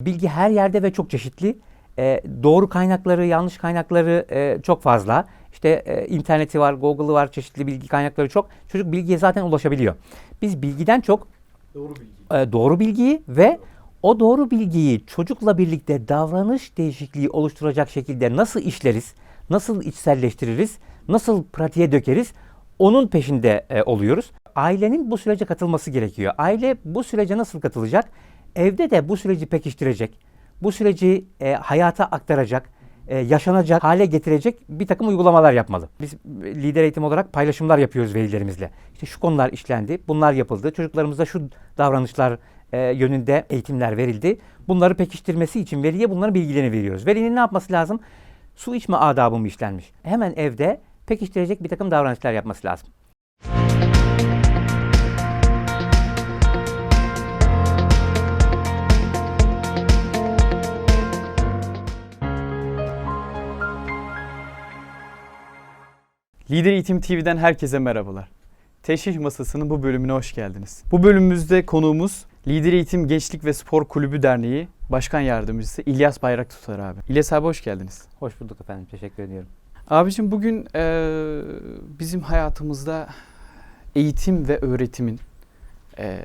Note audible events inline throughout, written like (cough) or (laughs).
Bilgi her yerde ve çok çeşitli. E, doğru kaynakları, yanlış kaynakları e, çok fazla. İşte e, interneti var, Google'ı var, çeşitli bilgi kaynakları çok. Çocuk bilgiye zaten ulaşabiliyor. Biz bilgiden çok Doğru bilgi. e, doğru bilgiyi ve o doğru bilgiyi çocukla birlikte davranış değişikliği oluşturacak şekilde nasıl işleriz, nasıl içselleştiririz, nasıl pratiğe dökeriz onun peşinde e, oluyoruz. Ailenin bu sürece katılması gerekiyor. Aile bu sürece nasıl katılacak? Evde de bu süreci pekiştirecek, bu süreci e, hayata aktaracak, e, yaşanacak hale getirecek bir takım uygulamalar yapmalı. Biz e, lider eğitim olarak paylaşımlar yapıyoruz velilerimizle. İşte şu konular işlendi, bunlar yapıldı, çocuklarımıza şu davranışlar e, yönünde eğitimler verildi. Bunları pekiştirmesi için veliye bunların bilgilerini veriyoruz. Velinin ne yapması lazım? Su içme adabı mı işlenmiş? Hemen evde pekiştirecek bir takım davranışlar yapması lazım. Lider Eğitim TV'den herkese merhabalar. Teşhis Masası'nın bu bölümüne hoş geldiniz. Bu bölümümüzde konuğumuz Lider Eğitim Gençlik ve Spor Kulübü Derneği Başkan Yardımcısı İlyas Bayrak Tutar abi. İlyas abi hoş geldiniz. Hoş bulduk efendim. Teşekkür ediyorum. Abicim bugün eee, bizim hayatımızda eğitim ve öğretimin eee,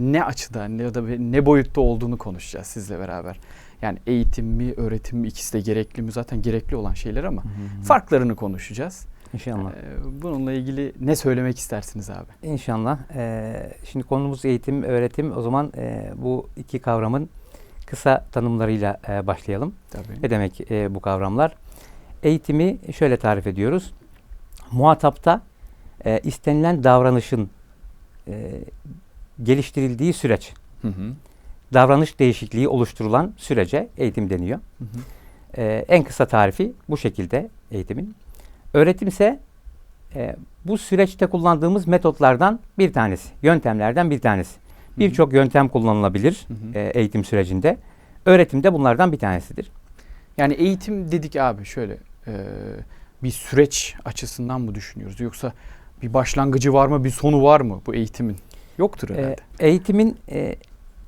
ne açıda ne ya da ne boyutta olduğunu konuşacağız sizle beraber. Yani eğitim mi, öğretim mi ikisi de gerekli mi? Zaten gerekli olan şeyler ama farklarını konuşacağız. İnşallah. Ee, Bununla ilgili ne söylemek istersiniz abi? İnşallah. Ee, şimdi konumuz eğitim, öğretim. O zaman e, bu iki kavramın kısa tanımlarıyla e, başlayalım. Tabii. Ne demek e, bu kavramlar? Eğitimi şöyle tarif ediyoruz. Muhatapta e, istenilen davranışın e, geliştirildiği süreç, Hı hı. davranış değişikliği oluşturulan sürece eğitim deniyor. Hı hı. E, en kısa tarifi bu şekilde eğitimin. Öğretim ise e, bu süreçte kullandığımız metotlardan bir tanesi, yöntemlerden bir tanesi. Birçok yöntem kullanılabilir Hı hı. e, eğitim sürecinde. Öğretim de bunlardan bir tanesidir. Yani eğitim dedik abi şöyle e, bir süreç açısından mı düşünüyoruz yoksa bir başlangıcı var mı bir sonu var mı bu eğitimin? Yoktur herhalde. E, eğitimin e,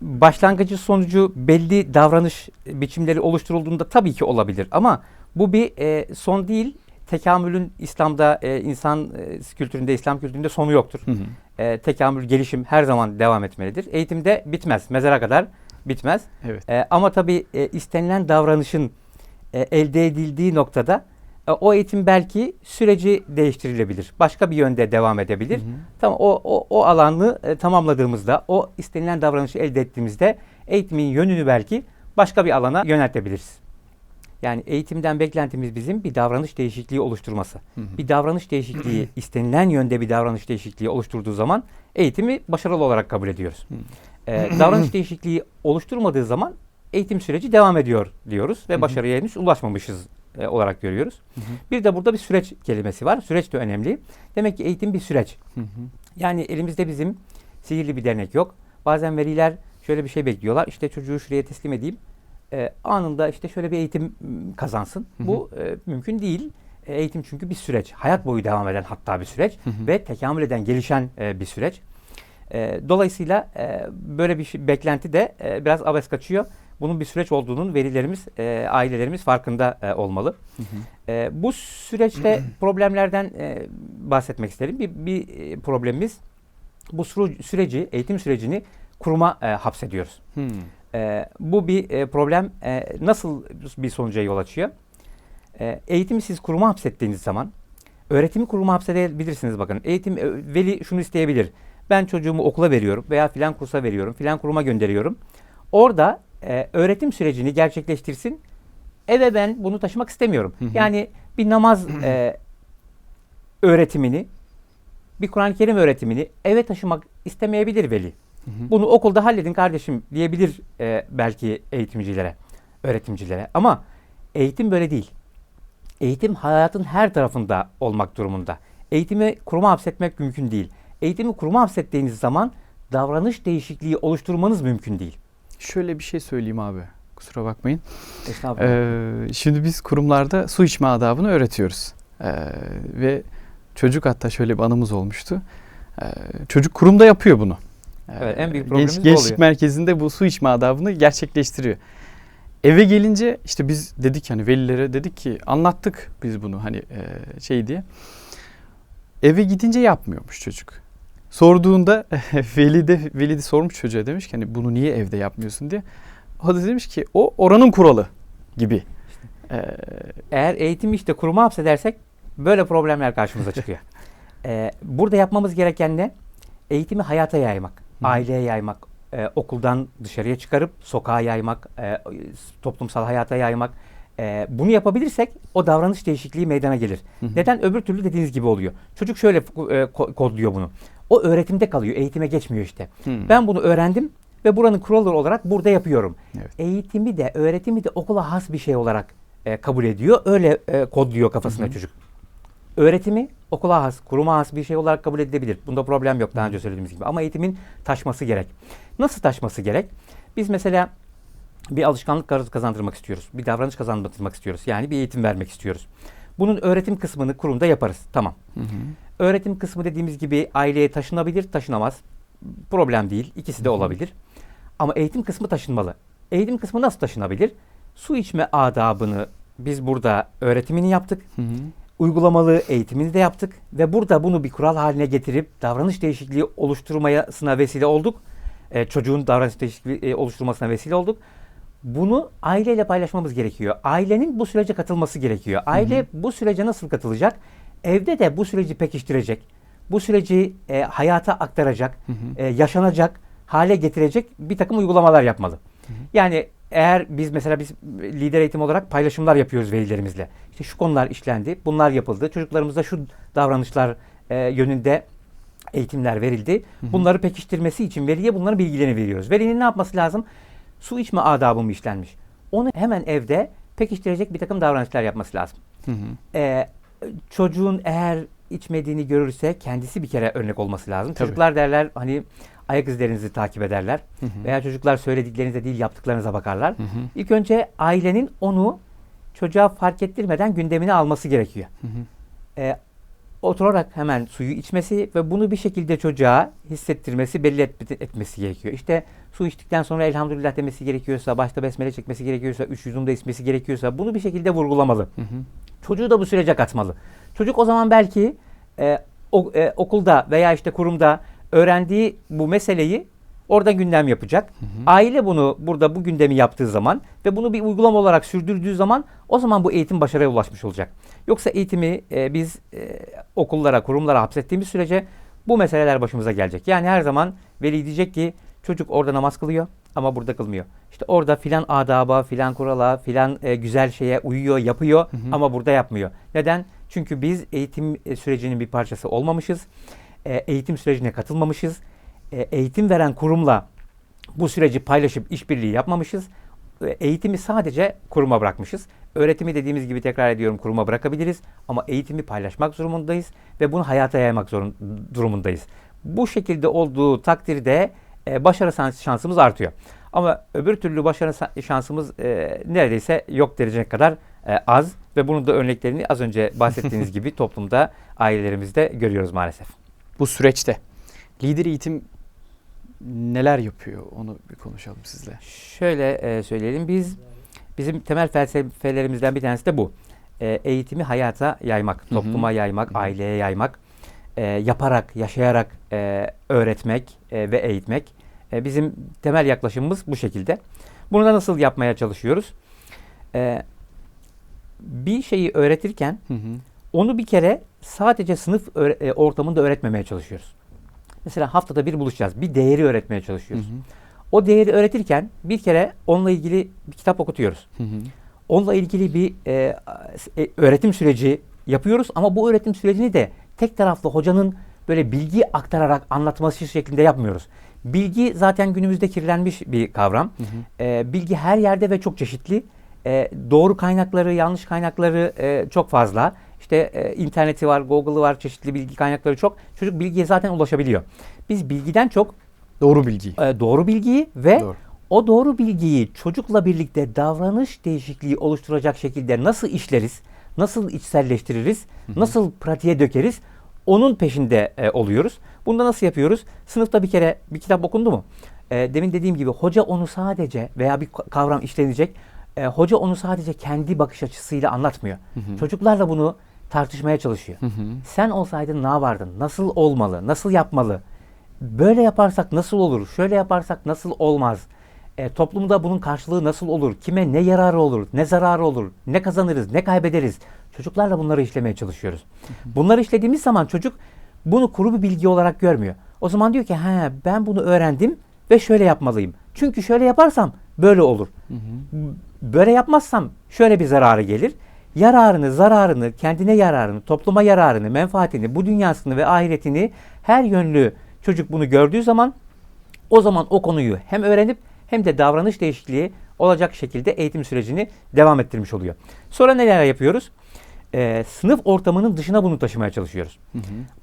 başlangıcı sonucu belli davranış biçimleri oluşturulduğunda tabii ki olabilir ama bu bir e, son değil. Tekamülün İslam'da e, insan e, kültüründe, İslam kültüründe sonu yoktur. Hı hı. E, tekamül, gelişim her zaman devam etmelidir. Eğitimde bitmez, mezara kadar bitmez. Evet. E, ama tabii e, istenilen davranışın e, elde edildiği noktada e, o eğitim belki süreci değiştirilebilir. Başka bir yönde devam edebilir. Hı hı. Tamam o o, o alanı e, tamamladığımızda, o istenilen davranışı elde ettiğimizde eğitimin yönünü belki başka bir alana yöneltebiliriz. Yani eğitimden beklentimiz bizim bir davranış değişikliği oluşturması. Hı hı. Bir davranış değişikliği (clears throat) istenilen yönde bir davranış değişikliği oluşturduğu zaman eğitimi başarılı olarak kabul ediyoruz. Hı. Ee, davranış (clears throat) değişikliği oluşturmadığı zaman eğitim süreci devam ediyor diyoruz ve Hı hı. başarıya henüz ulaşmamışız e, olarak görüyoruz. Hı hı. Bir de burada bir süreç kelimesi var. Süreç de önemli. Demek ki eğitim bir süreç. Hı hı. Yani elimizde bizim sihirli bir dernek yok. Bazen veliler şöyle bir şey bekliyorlar. İşte çocuğu şuraya teslim edeyim. Ee, anında işte şöyle bir eğitim m, kazansın. Hı hı. Bu e, mümkün değil. E, eğitim çünkü bir süreç. Hayat boyu devam eden hatta bir süreç Hı hı. ve tekamül eden, gelişen e, bir süreç. E, dolayısıyla e, böyle bir şey, beklenti de e, biraz abes kaçıyor. Bunun bir süreç olduğunun velilerimiz, e, ailelerimiz farkında e, olmalı. Hı hı. E, bu süreçte (clears throat) problemlerden e, bahsetmek isterim. Bir, bir e, problemimiz bu süreci, eğitim sürecini kuruma e, hapsediyoruz. Hı. E, bu bir e, problem e, nasıl bir sonuca yol açıyor? E, eğitimi siz kuruma hapsettiğiniz zaman, öğretimi kuruma hapsedebilirsiniz bakın. Eğitim, e, veli şunu isteyebilir. Ben çocuğumu okula veriyorum veya filan kursa veriyorum, filan kuruma gönderiyorum. Orada e, öğretim sürecini gerçekleştirsin. Eve ben bunu taşımak istemiyorum. Hı hı. Yani bir namaz (clears throat) e, öğretimini, bir Kur'an-ı Kerim öğretimini eve taşımak istemeyebilir veli. Hı. Bunu okulda halledin kardeşim diyebilir e, belki eğitimcilere, öğretimcilere. Ama eğitim böyle değil. Eğitim hayatın her tarafında olmak durumunda. Eğitimi kuruma hapsetmek mümkün değil. Eğitimi kuruma hapsettiğiniz zaman davranış değişikliği oluşturmanız mümkün değil. Şöyle bir şey söyleyeyim abi. Kusura bakmayın. Ee, şimdi biz kurumlarda su içme adabını öğretiyoruz. Ee, ve çocuk hatta şöyle bir anımız olmuştu. Ee, çocuk kurumda yapıyor bunu. Evet, en büyük Genç- problemimiz bu gençlik oluyor. merkezinde bu su içme adabını gerçekleştiriyor. Eve gelince işte biz dedik hani velilere dedik ki anlattık biz bunu hani e, şey diye. Eve gidince yapmıyormuş çocuk. Sorduğunda (laughs) veli de, veli de sormuş çocuğa demiş ki hani bunu niye evde yapmıyorsun diye. O da demiş ki o oranın kuralı gibi. Ee, Eğer eğitimi işte kuruma hapsedersek böyle problemler karşımıza çıkıyor. (laughs) Ee, burada yapmamız gereken ne? Eğitimi hayata yaymak. Aileye yaymak, e, okuldan dışarıya çıkarıp sokağa yaymak, e, toplumsal hayata yaymak. E, bunu yapabilirsek o davranış değişikliği meydana gelir. Hı hı. Neden? Öbür türlü dediğiniz gibi oluyor. Çocuk şöyle e, ko- kodluyor bunu. O öğretimde kalıyor, eğitime geçmiyor işte. Ben bunu öğrendim ve buranın kuralları olarak burada yapıyorum. Evet. Eğitimi de öğretimi de okula has bir şey olarak e, kabul ediyor. Öyle e, kodluyor Hı hı. çocuk. Öğretimi okula has, kuruma has bir şey olarak kabul edilebilir. Bunda problem yok daha önce söylediğimiz gibi. Ama eğitimin taşması gerek. Nasıl taşması gerek? Biz mesela bir alışkanlık kaz- kazandırmak istiyoruz. Bir davranış kazandırmak istiyoruz. Yani bir eğitim vermek istiyoruz. Bunun öğretim kısmını kurumda yaparız. Tamam. Hı hı. Öğretim kısmı dediğimiz gibi aileye taşınabilir, taşınamaz. Problem değil. İkisi de olabilir. Ama eğitim kısmı taşınmalı. Eğitim kısmı nasıl taşınabilir? Su içme adabını biz burada öğretimini yaptık. Hı hı. Uygulamalı eğitimini de yaptık. Ve burada bunu bir kural haline getirip davranış değişikliği oluşturmasına vesile olduk. Ee, çocuğun davranış değişikliği e, oluşturmasına vesile olduk. Bunu aileyle paylaşmamız gerekiyor. Ailenin bu sürece katılması gerekiyor. Aile bu sürece nasıl katılacak? Evde de bu süreci pekiştirecek. Bu süreci e, hayata aktaracak, Hı hı. e, yaşanacak hale getirecek bir takım uygulamalar yapmalı. Yani eğer biz mesela biz lider eğitim olarak paylaşımlar yapıyoruz velilerimizle. İşte şu konular işlendi, bunlar yapıldı. Çocuklarımıza şu davranışlar e, yönünde eğitimler verildi. Bunları pekiştirmesi için veliye bunların bilgilerini veriyoruz. Velinin ne yapması lazım? Su içme adabı mı işlenmiş? Onu hemen evde pekiştirecek bir takım davranışlar yapması lazım. Hı hı. Ee, çocuğun eğer içmediğini görürse kendisi bir kere örnek olması lazım. Tabii. Çocuklar derler hani ayak izlerinizi takip ederler. Hı hı. Veya çocuklar söylediklerinize değil yaptıklarınıza bakarlar. Hı hı. İlk önce ailenin onu çocuğa fark ettirmeden gündemine alması gerekiyor. Hı hı. Ee, oturarak hemen suyu içmesi ve bunu bir şekilde çocuğa hissettirmesi, belli et- etmesi gerekiyor. İşte su içtikten sonra elhamdülillah demesi gerekiyorsa, başta besmele çekmesi gerekiyorsa, üç yüzümde içmesi gerekiyorsa bunu bir şekilde vurgulamalı. Hı hı. Çocuğu da bu sürece katmalı. Çocuk o zaman belki e, o- e, okulda veya işte kurumda öğrendiği bu meseleyi orada gündem yapacak. Aile bunu burada bu gündemi yaptığı zaman ve bunu bir uygulama olarak sürdürdüğü zaman o zaman bu eğitim başarıya ulaşmış olacak. Yoksa eğitimi e, biz e, okullara, kurumlara hapsettiğimiz sürece bu meseleler başımıza gelecek. Yani her zaman veli diyecek ki çocuk orada namaz kılıyor ama burada kılmıyor. İşte orada filan adaba, filan kurala, filan e, güzel şeye uyuyor, yapıyor ama burada yapmıyor. Neden? Çünkü biz eğitim e, sürecinin bir parçası olmamışız. E, eğitim sürecine katılmamışız. E, eğitim veren kurumla bu süreci paylaşıp işbirliği yapmamışız. Eğitimi sadece kuruma bırakmışız. Öğretimi dediğimiz gibi tekrar ediyorum kuruma bırakabiliriz ama eğitimi paylaşmak durumundayız ve bunu hayata yaymak zorun, durumundayız. Bu şekilde olduğu takdirde e, başarı şans- şansımız artıyor. Ama öbür türlü başarı şansımız neredeyse yok denecek kadar e, az ve bunun da örneklerini az önce bahsettiğiniz (laughs) gibi toplumda ailelerimizde görüyoruz maalesef. Bu süreçte lider eğitim neler yapıyor onu bir konuşalım sizle. Şöyle e, söyleyelim biz bizim temel felsefelerimizden bir tanesi de bu. E, eğitimi hayata yaymak, topluma yaymak, aileye yaymak, e, yaparak, yaşayarak e, öğretmek e, ve eğitmek. E, bizim temel yaklaşımımız bu şekilde. Bunu da nasıl yapmaya çalışıyoruz? E, bir şeyi öğretirken Hı hı. onu bir kere sadece sınıf e, ortamında öğretmemeye çalışıyoruz. Mesela haftada bir buluşacağız. Bir değeri öğretmeye Hı çalışıyoruz. hı. O değeri öğretirken bir kere onunla ilgili bir kitap okutuyoruz. Hı hı. Onunla ilgili bir e, e, öğretim süreci yapıyoruz ama bu öğretim sürecini de tek taraflı hocanın böyle bilgi aktararak anlatması şeklinde yapmıyoruz. Bilgi zaten günümüzde kirlenmiş bir kavram. Hı hı. E, bilgi her yerde ve çok çeşitli. E, doğru kaynakları, yanlış kaynakları e, çok fazla. İşte e, interneti var, Google'ı var, çeşitli bilgi kaynakları çok. Çocuk bilgiye zaten ulaşabiliyor. Biz bilgiden çok Doğru bilgi. e, doğru bilgiyi ve Doğru. o doğru bilgiyi çocukla birlikte davranış değişikliği oluşturacak şekilde nasıl işleriz, nasıl içselleştiririz, nasıl pratiğe dökeriz onun peşinde e, oluyoruz. Bunda nasıl yapıyoruz? Sınıfta bir kere bir kitap okundu mu? E, demin dediğim gibi hoca onu sadece veya bir ka- kavram işlenecek. E, hoca onu sadece kendi bakış açısıyla anlatmıyor. Çocuklarla bunu tartışmaya çalışıyor. Sen olsaydın ne yapardın? Nasıl olmalı? Nasıl yapmalı? Böyle yaparsak nasıl olur? Şöyle yaparsak nasıl olmaz? E, toplumda bunun karşılığı nasıl olur? Kime ne yararı olur? Ne zararı olur? Ne kazanırız? Ne kaybederiz? Çocuklarla bunları işlemeye çalışıyoruz. Bunları işlediğimiz zaman çocuk bunu kuru bir bilgi olarak görmüyor. O zaman diyor ki ha ben bunu öğrendim ve şöyle yapmalıyım. Çünkü şöyle yaparsam böyle olur. Böyle yapmazsam şöyle bir zararı gelir. Yararını, zararını, kendine yararını, topluma yararını, menfaatini, bu dünyasını ve ahiretini her yönlü çocuk bunu gördüğü zaman o zaman o konuyu hem öğrenip hem de davranış değişikliği olacak şekilde eğitim sürecini devam ettirmiş oluyor. Sonra neler yapıyoruz? Ee, sınıf ortamının dışına bunu taşımaya çalışıyoruz.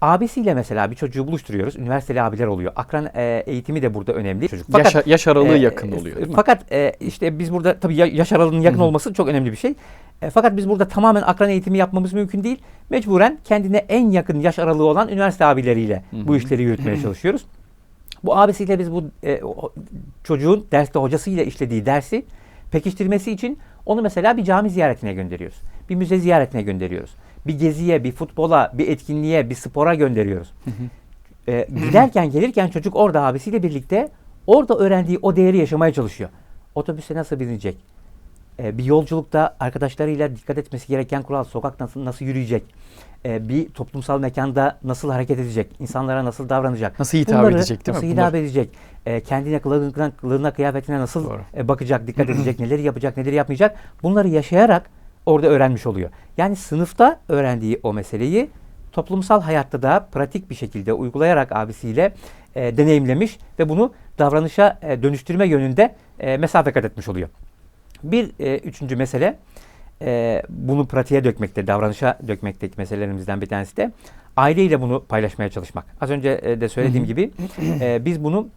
Abisiyle mesela bir çocuğu buluşturuyoruz. Üniversiteli abiler oluyor. Akran e, eğitimi de burada önemli. Çocuk. Yaş, yaş aralığı e, yakın oluyor değil mi? Fakat e, işte biz burada tabii ya- yaş aralığının yakın olması çok önemli bir şey. E, fakat biz burada tamamen akran eğitimi yapmamız mümkün değil. Mecburen kendine en yakın yaş aralığı olan üniversite abileriyle bu işleri yürütmeye çalışıyoruz. Bu abisiyle biz bu e, o- çocuğun derste hocasıyla işlediği dersi pekiştirmesi için onu mesela bir cami ziyaretine gönderiyoruz. Bir müze ziyaretine gönderiyoruz. Bir geziye, bir futbola, bir etkinliğe, bir spora gönderiyoruz. E, giderken gelirken çocuk orada abisiyle birlikte orada öğrendiği o değeri yaşamaya çalışıyor. Otobüse nasıl binecek? E, bir yolculukta arkadaşlarıyla dikkat etmesi gereken kural, sokakta nasıl, nasıl yürüyecek? E, bir toplumsal mekanda nasıl hareket edecek? İnsanlara nasıl davranacak? Nasıl hitap edecek, değil mi? Nasıl Bunlar- hitap edecek? E, kendine, kılığına, kılığına, kıyafetine nasıl Doğru. e, bakacak, dikkat (clears throat) edecek, neleri yapacak, neleri yapmayacak? Bunları yaşayarak orada öğrenmiş oluyor. Yani sınıfta öğrendiği o meseleyi toplumsal hayatta da pratik bir şekilde uygulayarak abisiyle e, deneyimlemiş ve bunu davranışa e, dönüştürme yönünde e, mesafe kat etmiş oluyor. Bir e, üçüncü mesele e, bunu pratiğe dökmekte, davranışa dökmekteki meselelerimizden bir tanesi de aileyle bunu paylaşmaya çalışmak. Az önce e, de söylediğim gibi e, biz bunu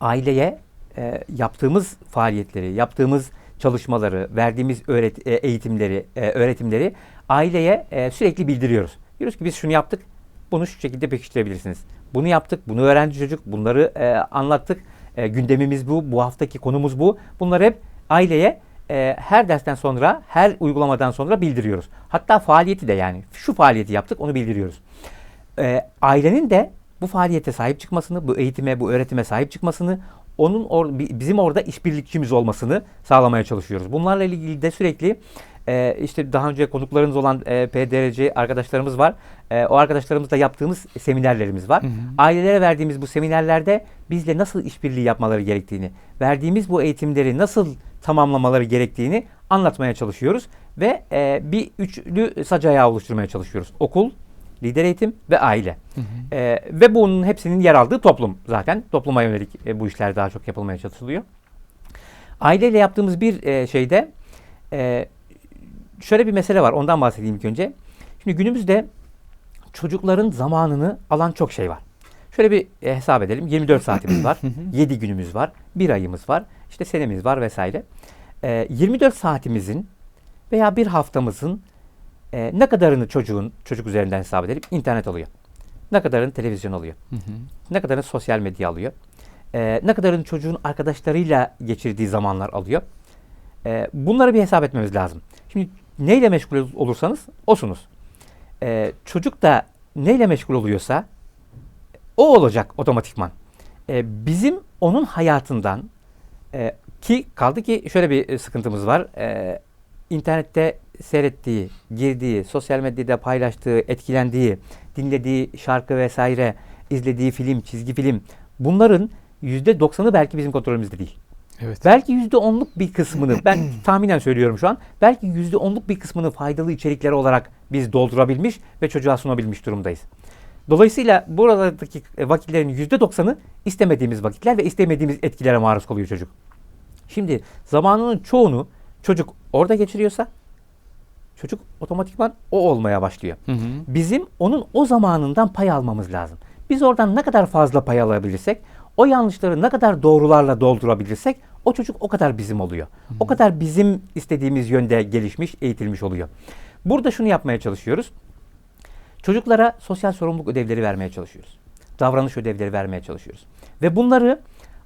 aileye e, yaptığımız faaliyetleri, yaptığımız çalışmaları, verdiğimiz öğret e, eğitimleri, e, öğretimleri aileye e, sürekli bildiriyoruz. Diyoruz ki biz şunu yaptık, bunu şu şekilde pekiştirebilirsiniz. Bunu yaptık, bunu öğrendi çocuk, bunları e, anlattık. E, gündemimiz bu, bu haftaki konumuz bu. Bunları hep aileye e, her dersten sonra, her uygulamadan sonra bildiriyoruz. Hatta faaliyeti de yani şu faaliyeti yaptık onu bildiriyoruz. E, ailenin de bu faaliyete sahip çıkmasını, bu eğitime, bu öğretime sahip çıkmasını, onun or, bi- bizim orada işbirlikçimiz olmasını sağlamaya çalışıyoruz. Bunlarla ilgili de sürekli e, işte daha önce konuklarınız olan e, PDRC arkadaşlarımız var. E, o arkadaşlarımızla yaptığımız seminerlerimiz var. Ailelere verdiğimiz bu seminerlerde bizle nasıl işbirliği yapmaları gerektiğini, verdiğimiz bu eğitimleri nasıl tamamlamaları gerektiğini anlatmaya çalışıyoruz ve e, bir üçlü sac ayağı oluşturmaya çalışıyoruz. Okul, lider eğitim ve aile. E, ve bunun hepsinin yer aldığı toplum zaten. Topluma yönelik e, bu işler daha çok yapılmaya çalışılıyor. Aileyle yaptığımız bir e, şeyde e, şöyle bir mesele var. Ondan bahsedeyim ilk önce. Şimdi günümüzde çocukların zamanını alan çok şey var. Şöyle bir e, hesap edelim. 24 (coughs) saatimiz var. 7 günümüz var. Bir ayımız var. işte senemiz var vesaire. E, 24 saatimizin veya bir haftamızın e, ne kadarını çocuğun çocuk üzerinden hesap edelim internet alıyor. Ne kadarını televizyon alıyor. Ne kadarını sosyal medya alıyor. E, ne kadarını çocuğun arkadaşlarıyla geçirdiği zamanlar alıyor. E, bunları bir hesap etmemiz lazım. Şimdi neyle meşgul ol- olursanız osunuz. E, çocuk da neyle meşgul oluyorsa o olacak otomatikman. E, bizim onun hayatından e, ki kaldı ki şöyle bir e, sıkıntımız var. E, internette seyrettiği, girdiği, sosyal medyada paylaştığı, etkilendiği, dinlediği şarkı vesaire, izlediği film, çizgi film bunların %90'ı belki bizim kontrolümüzde değil. Evet. Belki %10'luk bir kısmını ben (clears throat) tahminen söylüyorum şu an. Belki %10'luk bir kısmını faydalı içerikleri olarak biz doldurabilmiş ve çocuğa sunabilmiş durumdayız. Dolayısıyla buradaki e, vakitlerin %90'ı istemediğimiz vakitler ve istemediğimiz etkilere maruz kalıyor çocuk. Şimdi zamanının çoğunu çocuk orada geçiriyorsa çocuk otomatikman o olmaya başlıyor. Hı hı. Bizim onun o zamanından pay almamız lazım. Biz oradan ne kadar fazla pay alabilirsek, o yanlışları ne kadar doğrularla doldurabilirsek o çocuk o kadar bizim oluyor. O kadar bizim istediğimiz yönde gelişmiş, eğitilmiş oluyor. Burada şunu yapmaya çalışıyoruz. Çocuklara sosyal sorumluluk ödevleri vermeye çalışıyoruz. davranış ödevleri vermeye çalışıyoruz. Ve bunları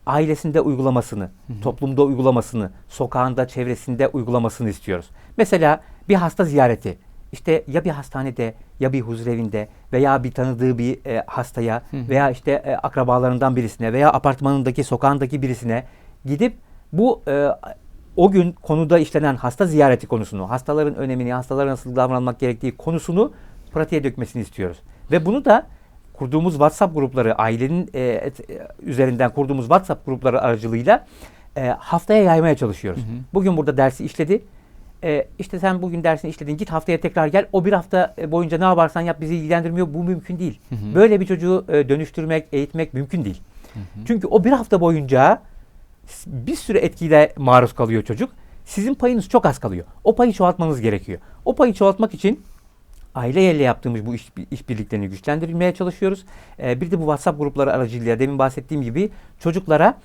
ailesinde uygulamasını, toplumda uygulamasını, sokağında, çevresinde uygulamasını istiyoruz. Mesela bir hasta ziyareti. İşte ya bir hastanede ya bir huzurevinde veya bir tanıdığı bir e, hastaya veya işte e, akrabalarından birisine veya apartmanındaki sokağındaki birisine gidip bu e, o gün konuda işlenen hasta ziyareti konusunu, hastaların önemini, hastalara nasıl davranmak gerektiği konusunu pratiğe dökmesini istiyoruz. Ve bunu da kurduğumuz WhatsApp grupları, ailenin e, et- e, üzerinden kurduğumuz WhatsApp grupları aracılığıyla e, haftaya yaymaya çalışıyoruz. Bugün burada dersi işledi. E, işte sen bugün dersini işledin, git haftaya tekrar gel. O bir hafta e, boyunca ne yaparsan yap bizi ilgilendirmiyor. Bu mümkün değil. Böyle bir çocuğu e, dönüştürmek, eğitmek mümkün değil. Çünkü o bir hafta boyunca bir sürü etkiyle maruz kalıyor çocuk. Sizin payınız çok az kalıyor. O payı çoğaltmanız gerekiyor. O payı çoğaltmak için aileyle yaptığımız bu iş, işbirliklerini güçlendirilmeye çalışıyoruz. Ee, bir de bu WhatsApp grupları aracılığıyla demin bahsettiğim gibi çocuklara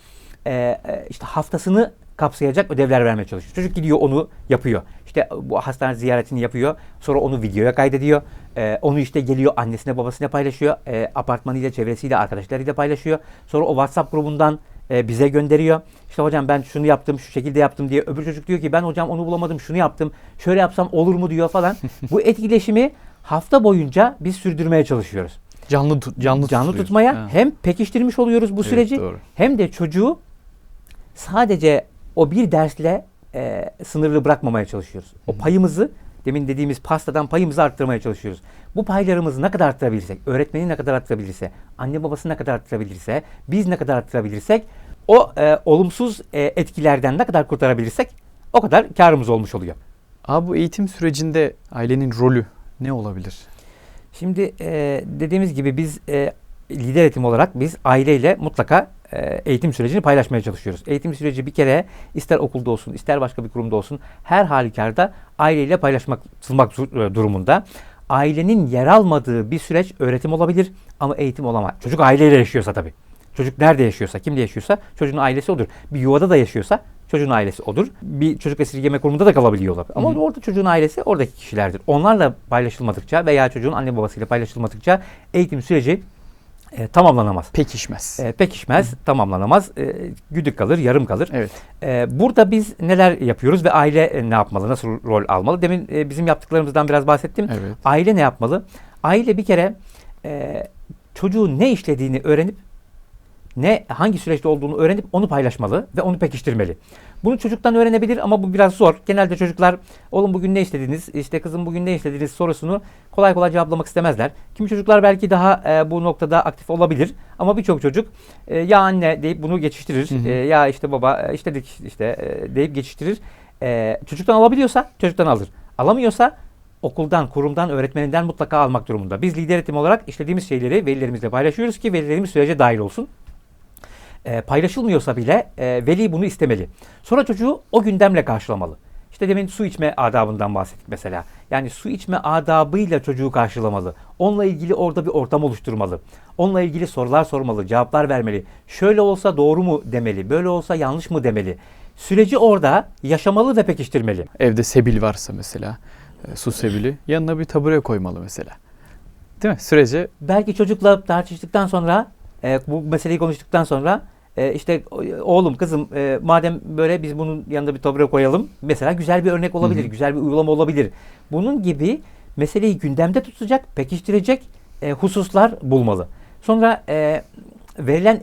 e, e, işte haftasını kapsayacak ödevler vermeye çalışıyoruz. Çocuk gidiyor onu yapıyor. İşte bu hastane ziyaretini yapıyor. Sonra onu videoya kaydediyor. Ee, onu işte geliyor annesine babasına paylaşıyor. E, apartmanıyla, çevresiyle, arkadaşlarıyla paylaşıyor. Sonra o WhatsApp grubundan e, bize gönderiyor. İşte hocam ben şunu yaptım, şu şekilde yaptım diye. Öbür çocuk diyor ki ben hocam onu bulamadım, şunu yaptım. Şöyle yapsam olur mu diyor falan. (laughs) bu etkileşimi hafta boyunca biz sürdürmeye çalışıyoruz. Canlı tut, canlı, Canlı tutuyoruz. tutmaya Ha. hem pekiştirmiş oluyoruz bu Evet, süreci doğru. hem de çocuğu sadece o bir dersle e, sınırlı bırakmamaya çalışıyoruz. O payımızı demin dediğimiz pastadan payımızı arttırmaya çalışıyoruz. Bu paylarımızı ne kadar arttırabilirsek, öğretmeni ne kadar arttırabilirse, anne babası ne kadar arttırabilirse, biz ne kadar arttırabilirsek o e, olumsuz e, etkilerden ne kadar kurtarabilirsek o kadar karımız olmuş oluyor. Abi bu eğitim sürecinde ailenin rolü ne olabilir? Şimdi e, dediğimiz gibi biz e, lider eğitim olarak biz aileyle mutlaka e, eğitim sürecini paylaşmaya çalışıyoruz. Eğitim süreci bir kere ister okulda olsun ister başka bir kurumda olsun her halükarda aileyle paylaşmak e, durumunda. Ailenin yer almadığı bir süreç öğretim olabilir ama eğitim olamaz. Çocuk aileyle yaşıyorsa tabii. Çocuk nerede yaşıyorsa, kimle yaşıyorsa çocuğun ailesi odur. Bir yuvada da yaşıyorsa çocuğun ailesi odur. Bir çocuk esirgeme kurumunda da kalabiliyor olabilir. Ama orada çocuğun ailesi oradaki kişilerdir. Onlarla paylaşılmadıkça veya çocuğun anne babasıyla paylaşılmadıkça eğitim süreci e, tamamlanamaz. Pekişmez. E, pekişmez, tamamlanamaz, e, güdük kalır, yarım kalır. Evet. E, burada biz neler yapıyoruz ve aile e, ne yapmalı, nasıl rol almalı? Demin e, bizim yaptıklarımızdan biraz bahsettim. Evet. Aile ne yapmalı? Aile bir kere e, çocuğun ne işlediğini öğrenip ne hangi süreçte olduğunu öğrenip onu paylaşmalı ve onu pekiştirmeli. Bunu çocuktan öğrenebilir ama bu biraz zor. Genelde çocuklar oğlum bugün ne işlediniz, işte kızım bugün ne işlediniz sorusunu kolay kolay cevaplamak istemezler. Kimi çocuklar belki daha e, bu noktada aktif olabilir ama birçok çocuk e, ya anne deyip bunu geçiştirir. Hı hı. E, ya işte baba e, işledik işte e, deyip geçiştirir. E, çocuktan alabiliyorsa çocuktan alır. Alamıyorsa okuldan, kurumdan, öğretmeninden mutlaka almak durumunda. Biz lider eğitim olarak işlediğimiz şeyleri velilerimizle paylaşıyoruz ki velilerimiz sürece dahil olsun. E, paylaşılmıyorsa bile e, veli bunu istemeli. Sonra çocuğu o gündemle karşılamalı. İşte demin su içme adabından bahsettik mesela. Yani su içme adabıyla çocuğu karşılamalı. Onunla ilgili orada bir ortam oluşturmalı. Onunla ilgili sorular sormalı, cevaplar vermeli. Şöyle olsa doğru mu demeli, böyle olsa yanlış mı demeli. Süreci orada yaşamalı ve pekiştirmeli. Evde sebil varsa mesela e, su sebili yanına bir tabure koymalı mesela. Değil mi? Sürece belki çocukla tartıştıktan sonra e, bu meseleyi konuştuktan sonra e, işte oğlum kızım e, madem böyle biz bunun yanında bir tabure koyalım. Mesela güzel bir örnek olabilir, güzel bir uygulama olabilir. Bunun gibi meseleyi gündemde tutacak, pekiştirecek e, hususlar bulmalı. Sonra e, verilen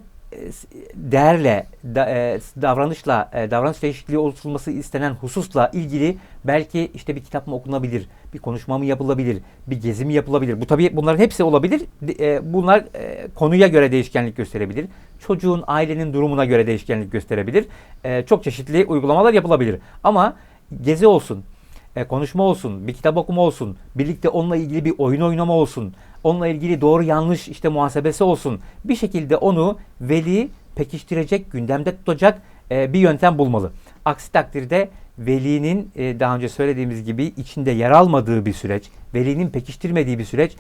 değerle, da- e, davranışla, e, davranış değişikliği oluşturulması istenen hususla ilgili belki işte bir kitap mı okunabilir, bir konuşma mı yapılabilir, bir gezi mi yapılabilir? Bu tabii bunların hepsi olabilir. E, Bunlar e, konuya göre değişkenlik gösterebilir. Çocuğun, ailenin durumuna göre değişkenlik gösterebilir. E, Çok çeşitli uygulamalar yapılabilir. Ama gezi olsun, e, konuşma olsun, bir kitap okuma olsun, birlikte onunla ilgili bir oyun oynama olsun, onunla ilgili doğru yanlış işte muhasebesi olsun. Bir şekilde onu veli pekiştirecek, gündemde tutacak e, bir yöntem bulmalı. Aksi takdirde velinin e, daha önce söylediğimiz gibi içinde yer almadığı bir süreç, velinin pekiştirmediği bir süreç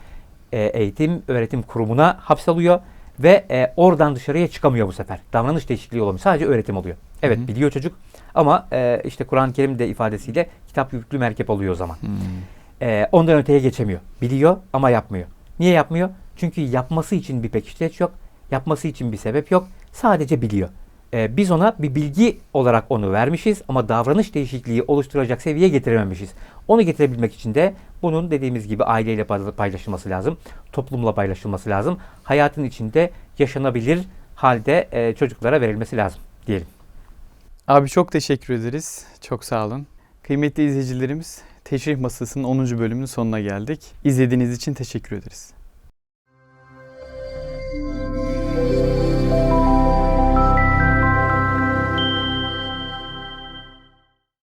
e, eğitim, öğretim kurumuna hapsoluyor ve e, oradan dışarıya çıkamıyor bu sefer. Davranış değişikliği olamıyor. Sadece öğretim oluyor. Evet Hı hı. biliyor çocuk ama e, işte Kur'an-ı Kerim de ifadesiyle kitap yüklü merkep oluyor o zaman. E, ondan öteye geçemiyor. Biliyor ama yapmıyor. Niye yapmıyor? Çünkü yapması için bir pekişteç yok. Yapması için bir sebep yok. Sadece biliyor. Ee, biz ona bir bilgi olarak onu vermişiz ama davranış değişikliği oluşturacak seviyeye getirememişiz. Onu getirebilmek için de bunun dediğimiz gibi aileyle pay- paylaşılması lazım. Toplumla paylaşılması lazım. Hayatın içinde yaşanabilir halde e, çocuklara verilmesi lazım diyelim. Abi çok teşekkür ederiz. Çok sağ olun. Kıymetli izleyicilerimiz, Teşrih Masası'nın 10. bölümünün sonuna geldik. İzlediğiniz için teşekkür ederiz.